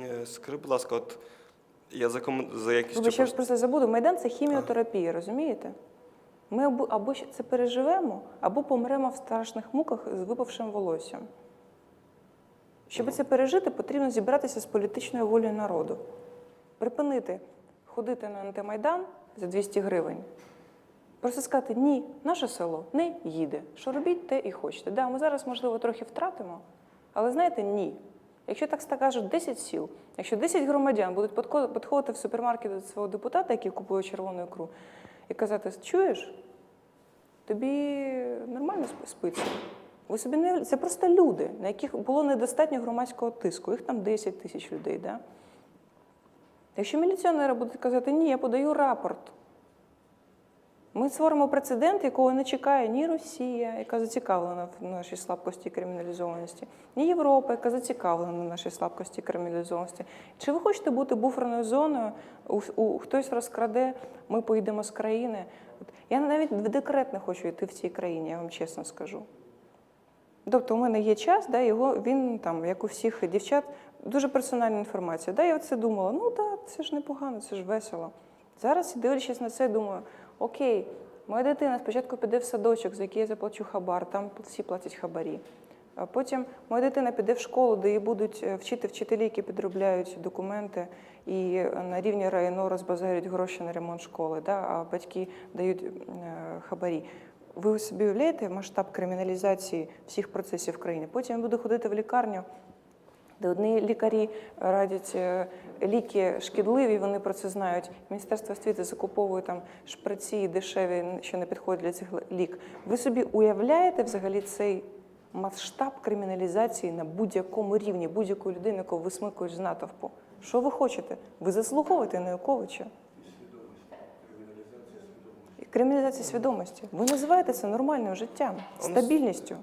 Е, Скажи, будь ласка, от я за, кому... за якістю Вибач, я просто- просто забуду. Майдан це хіміотерапія, розумієте? Ми або, або ще це переживемо, або помремо в страшних муках з випавшим волоссям. Щоб це пережити, потрібно зібратися з політичною волею народу. Припинити ходити на антимайдан за 200 гривень. Просто сказати, ні, наше село не їде. Що робіть, те і хочете. Да, ми зараз, можливо, трохи втратимо, але знаєте, ні. Якщо так скажуть 10 сіл, якщо 10 громадян будуть підходити в супермаркет до свого депутата, який купує червону ікру, і казати, чуєш, тобі нормально спиться. Ви собі не це просто люди, на яких було недостатньо громадського тиску. Їх там 10 тисяч людей. Да? Якщо міліціонери будуть казати, ні, я подаю рапорт. Ми створимо прецедент, якого не чекає ні Росія, яка зацікавлена в нашій слабкості і криміналізованості, ні Європа, яка зацікавлена в нашій слабкості і криміналізованості. Чи ви хочете бути буферною зоною? У, у, хтось розкраде, ми поїдемо з країни. Я навіть в декрет не хочу йти в цій країні, я вам чесно скажу. Тобто, у мене є час, да, його він там, як у всіх дівчат, дуже персональна інформація. Да, я оце думала, ну так, це ж непогано, це ж весело. Зараз, дивлячись на це, думаю, окей, моя дитина спочатку піде в садочок, за який я заплачу хабар, там всі платять хабарі. Потім моя дитина піде в школу, де її будуть е, вчити вчителі, які підробляють документи і е, на рівні району розбазарюють гроші на ремонт школи, да, а батьки дають е, хабарі. Ви собі уявляєте масштаб криміналізації всіх процесів в країні? Потім я буду ходити в лікарню, де одні лікарі радять е, ліки шкідливі, вони про це знають. Міністерство освіти закуповує там шприці дешеві, що не підходять для цих лік. Ви собі уявляєте взагалі цей масштаб криміналізації на будь-якому рівні, будь-якої людини, яку висмикують з натовпу? Що ви хочете? Ви заслуговуєте на Януковича. Криміналізація свідомості. Ви називаєте це нормальним життям, стабільністю.